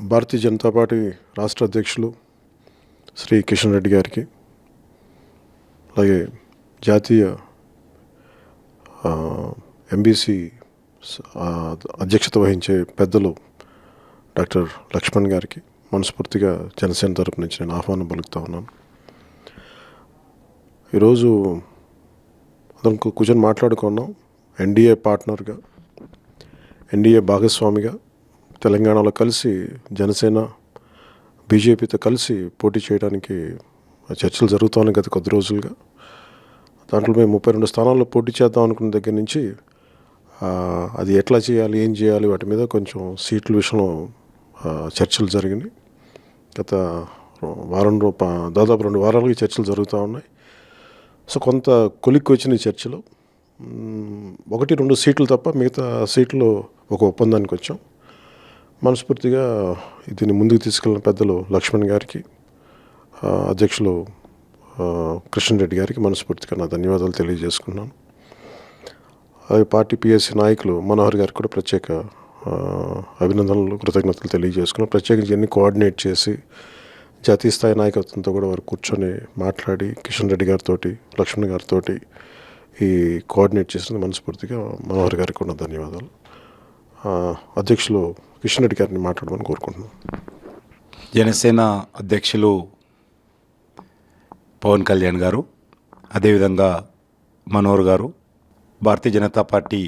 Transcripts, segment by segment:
భారతీయ Janata party రాష్ట్ర అధ్యక్షులు శ్రీ కిషన్ రెడ్డి గారికి అలాగే జాతీయ ఎంబీసీ అధ్యక్షత వహించే పెద్దలు డాక్టర్ లక్ష్మణ్ గారికి మనస్ఫూర్తిగా జనసేన తరపు నుంచి నేను ఆహ్వానం పలుకుతా ఉన్నాను. ఈరోజు అతను కూర్చొని మాట్లాడుకున్నాం. ఎన్డీఏ పార్ట్నర్గా ఎన్డీఏ భాగస్వామిగా తెలంగాణలో కలిసి జనసేన బీజేపీతో కలిసి పోటీ చేయడానికి చర్చలు జరుగుతున్నాయి గత కొద్ది రోజులుగా. దాంట్లో మేము ముప్పై రెండు స్థానాల్లో పోటీ చేద్దాం అనుకున్న దగ్గర నుంచి అది ఎట్లా చేయాలి ఏం చేయాలి వాటి మీద కొంచెం సీట్ల విషయంలో చర్చలు జరిగినాయి. గత వారం రూప దాదాపు రెండు వారాలుగా చర్చలు జరుగుతూ ఉన్నాయి. సో కొంత కొలిక్కి వచ్చిన చర్చలు. ఒకటి రెండు సీట్లు తప్ప మిగతా సీట్లు ఒక ఒప్పందానికి వచ్చాం. మనస్ఫూర్తిగా దీన్ని ముందుకు తీసుకెళ్ళిన పెద్దలు లక్ష్మణ్ గారికి అధ్యక్షులు కృష్ణరెడ్డి రెడ్డి గారికి మనస్ఫూర్తిగా నా ధన్యవాదాలు తెలియజేసుకున్నాను. అలాగే పార్టీ పిఎస్సి నాయకులు మనోహర్ గారికి కూడా ప్రత్యేక అభినందనలు కృతజ్ఞతలు తెలియజేసుకున్నాను. ప్రత్యేకించి అన్ని కోఆర్డినేట్ చేసి జాతీయ స్థాయి నాయకత్వంతో కూడా వారు కూర్చొని మాట్లాడి కిషన్ రెడ్డి గారితో లక్ష్మణ్ గారితో ఈ కోఆర్డినేట్ చేసిన మనస్ఫూర్తిగా మనోహర్ గారికి కూడా ధన్యవాదాలు. అధ్యక్షులు కిషన్ రెడ్డి గారిని మాట్లాడమని కోరుకుంటున్నాను జనసేన అధ్యక్షులు పవన్ కళ్యాణ్ గారు అదేవిధంగా మనోహర్ గారు భారతీయ జనతా పార్టీ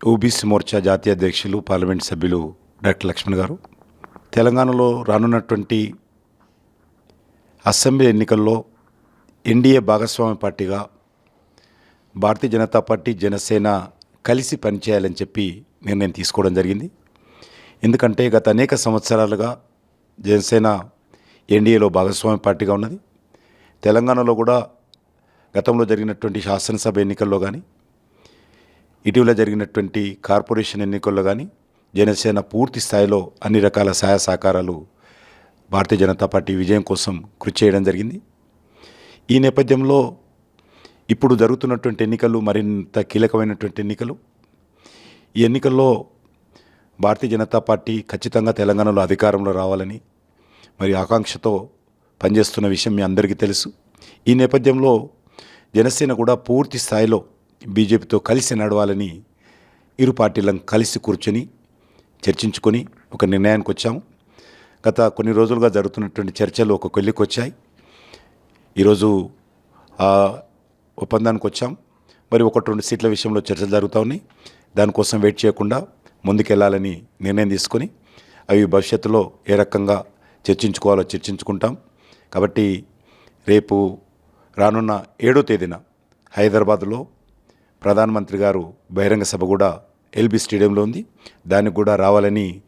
ఓబీసీ మోర్చా జాతీయ అధ్యక్షులు పార్లమెంట్ సభ్యులు డాక్టర్ లక్ష్మణ్ గారు. తెలంగాణలో రానున్నటువంటి అసెంబ్లీ ఎన్నికల్లో ఎన్డీఏ భాగస్వామ్య పార్టీగా భారతీయ జనతా పార్టీ జనసేన కలిసి పనిచేయాలని చెప్పి నిర్ణయం తీసుకోవడం జరిగింది. ఎందుకంటే గత అనేక సంవత్సరాలుగా జనసేన ఎన్డీఏలో భాగస్వామ్య పార్టీగా ఉన్నది. తెలంగాణలో కూడా గతంలో జరిగినటువంటి శాసనసభ ఎన్నికల్లో కానీ ఇటీవల జరిగినటువంటి కార్పొరేషన్ ఎన్నికల్లో కానీ జనసేన పూర్తి స్థాయిలో అన్ని రకాల సహాయ సహకారాలు భారతీయ జనతా పార్టీ విజయం కోసం కృషి చేయడం జరిగింది. ఈ నేపథ్యంలో ఇప్పుడు జరుగుతున్నటువంటి ఎన్నికలు మరింత కీలకమైనటువంటి ఎన్నికలు. ఈ ఎన్నికల్లో భారతీయ జనతా పార్టీ ఖచ్చితంగా తెలంగాణలో అధికారంలో రావాలని మరి ఆకాంక్షతో పనిచేస్తున్న విషయం మీ అందరికీ తెలుసు. ఈ నేపథ్యంలో జనసేన కూడా పూర్తి స్థాయిలో బీజేపీతో కలిసి నడవాలని ఇరు పార్టీలను కలిసి కూర్చొని చర్చించుకొని ఒక నిర్ణయానికి వచ్చాము గత కొన్ని రోజులుగా జరుగుతున్నటువంటి చర్చలు ఒక కొల్లికి వచ్చాయి. ఈరోజు ఆ ఒప్పందానికి వచ్చాం. మరి ఒకటి రెండు సీట్ల విషయంలో చర్చలు జరుగుతూ ఉన్నాయి. దానికోసం వెయిట్ చేయకుండా ముందుకెళ్ళాలని నిర్ణయం తీసుకొని అవి భవిష్యత్తులో ఏ రకంగా చర్చించుకోవాలో చర్చించుకుంటాం. కాబట్టి రేపు రానున్న ఏడో తేదీన హైదరాబాద్లో ప్రధానమంత్రి గారు బహిరంగ సభ కూడా ఎల్బీ స్టేడియంలో ఉంది. దానికి కూడా రావాలని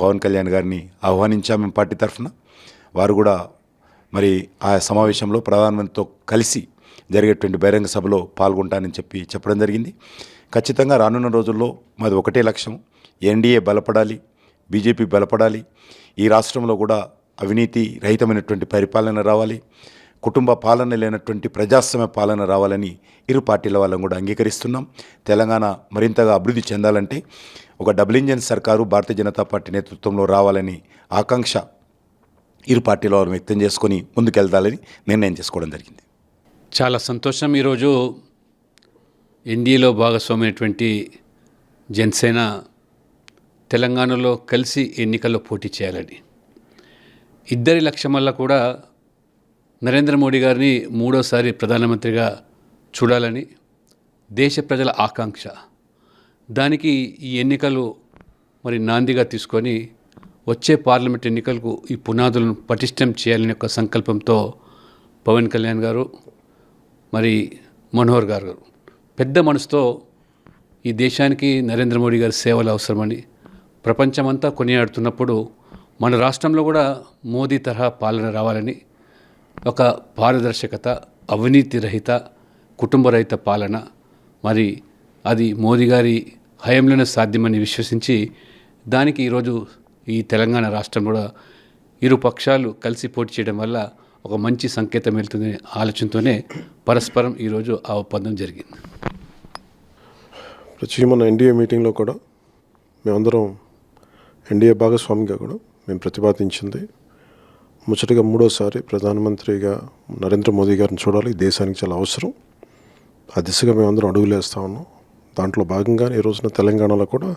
పవన్ కళ్యాణ్ గారిని ఆహ్వానించాం మేము పార్టీ తరఫున. వారు కూడా మరి ఆ సమావేశంలో ప్రధానమంత్రితో కలిసి జరిగేటువంటి బహిరంగ సభలో పాల్గొంటానని చెప్పి చెప్పడం జరిగింది. ఖచ్చితంగా రానున్న రోజుల్లో మాది ఒకటే లక్ష్యం. ఎన్డీఏ బలపడాలి బీజేపీ బలపడాలి ఈ రాష్ట్రంలో కూడా అవినీతి రహితమైనటువంటి పరిపాలన రావాలి కుటుంబ పాలన లేనటువంటి ప్రజాస్వామ్య పాలన రావాలని ఇరు పార్టీల వాళ్ళని కూడా అంగీకరిస్తున్నాం. తెలంగాణ మరింతగా అభివృద్ధి చెందాలంటే ఒక డబుల్ ఇంజన్ సర్కారు భారతీయ జనతా పార్టీ నేతృత్వంలో రావాలని ఆకాంక్ష ఇరు పార్టీల వారు వ్యక్తం చేసుకొని ముందుకెళ్తాలని నిర్ణయం చేసుకోవడం జరిగింది. చాలా సంతోషం. ఈరోజు ఎన్డీఏలో భాగస్వామైనటువంటి జనసేన తెలంగాణలో కలిసి ఎన్నికల్లో పోటీ చేయాలని. ఇద్దరి లక్ష్యం వల్ల కూడా నరేంద్ర మోడీ గారిని మూడోసారి ప్రధానమంత్రిగా చూడాలని దేశ ప్రజల ఆకాంక్ష. దానికి ఈ ఎన్నికలు మరి నాందిగా తీసుకొని వచ్చే పార్లమెంట్ ఎన్నికలకు ఈ పునాదులను పటిష్టం చేయాలనే ఒక సంకల్పంతో పవన్ కళ్యాణ్ గారు మరి మనోహర్ గారు పెద్ద మనసుతో ఈ దేశానికి నరేంద్ర మోడీ గారి సేవలు అవసరమని ప్రపంచమంతా కొనియాడుతున్నప్పుడు మన రాష్ట్రంలో కూడా మోదీ తరహా పాలన రావాలని ఒక పారదర్శకత అవినీతి రహిత కుటుంబ రహిత పాలన. మరి అది మోదీ గారి హయంలోనే సాధ్యమని విశ్వసించి దానికి ఈరోజు ఈ తెలంగాణ రాష్ట్రం కూడా ఇరు పక్షాలు కలిసి పోటీ చేయడం వల్ల ఒక మంచి సంకేతం వెళ్తుందనే ఆలోచనతోనే పరస్పరం ఈరోజు ఆ ఒప్పందం జరిగింది. ప్రతి మన ఎన్డీఏ మీటింగ్లో కూడా మేమందరం ఎన్డీఏ భాగస్వామిగా కూడా మేము ప్రతిపాదించింది. ముచ్చటగా మూడోసారి ప్రధానమంత్రిగా నరేంద్ర మోదీ గారిని చూడాలి. దేశానికి చాలా అవసరం. ఆ దిశగా మేమందరం అడుగులు ఉన్నాం. దాంట్లో భాగంగానే ఈ రోజున తెలంగాణలో కూడా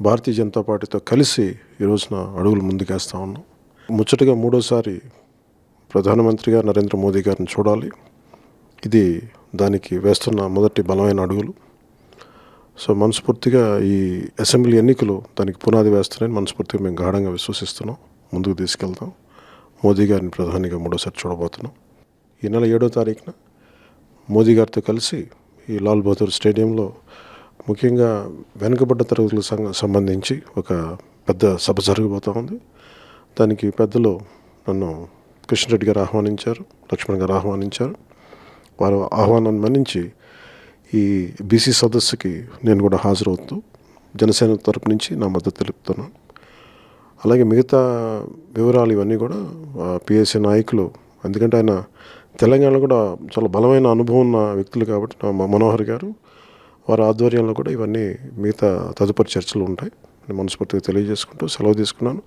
భారతీయ జనతా పార్టీతో కలిసి ఈ రోజున అడుగులు ముందుకేస్తూ ఉన్నాం. ముచ్చటగా మూడోసారి ప్రధానమంత్రిగా నరేంద్ర మోదీ గారిని చూడాలి. ఇది దానికి వేస్తున్న మొదటి బలమైన అడుగులు. సో మనస్ఫూర్తిగా ఈ అసెంబ్లీ ఎన్నికలు దానికి పునాది వేస్తున్నాయని మనస్ఫూర్తిగా మేము గాఢంగా విశ్వసిస్తున్నాం. ముందుకు తీసుకెళ్తాం. మోదీ గారిని ప్రధానిగా మూడోసారి చూడబోతున్నాం. ఈ నెల ఏడో తారీఖున మోదీ గారితో కలిసి ఈ లాల్ బహదూర్ స్టేడియంలో ముఖ్యంగా వెనుకబడ్డ తరగతులకు సంబంధించి ఒక పెద్ద సభ జరగబోతూ ఉంది. దానికి పెద్దలు నన్ను కృష్ణరెడ్డి గారు ఆహ్వానించారు లక్ష్మణ్ గారు ఆహ్వానించారు. వారు ఆహ్వానాన్ని మన్నించి ఈ బీసీ సదస్సుకి నేను కూడా హాజరవుతూ జనసేన తరపు నుంచి నా మద్దతు తెలుపుతున్నాను. అలాగే మిగతా వివరాలు ఇవన్నీ కూడా పిఎస్సీ నాయకులు ఎందుకంటే ఆయన తెలంగాణలో కూడా చాలా బలమైన అనుభవం ఉన్న వ్యక్తులు కాబట్టి నా మనోహర్ గారు వారి ఆధ్వర్యంలో కూడా ఇవన్నీ మిగతా తదుపరి చర్చలు ఉంటాయి. మనస్ఫూర్తిగా తెలియజేసుకుంటూ సెలవు తీసుకున్నాను.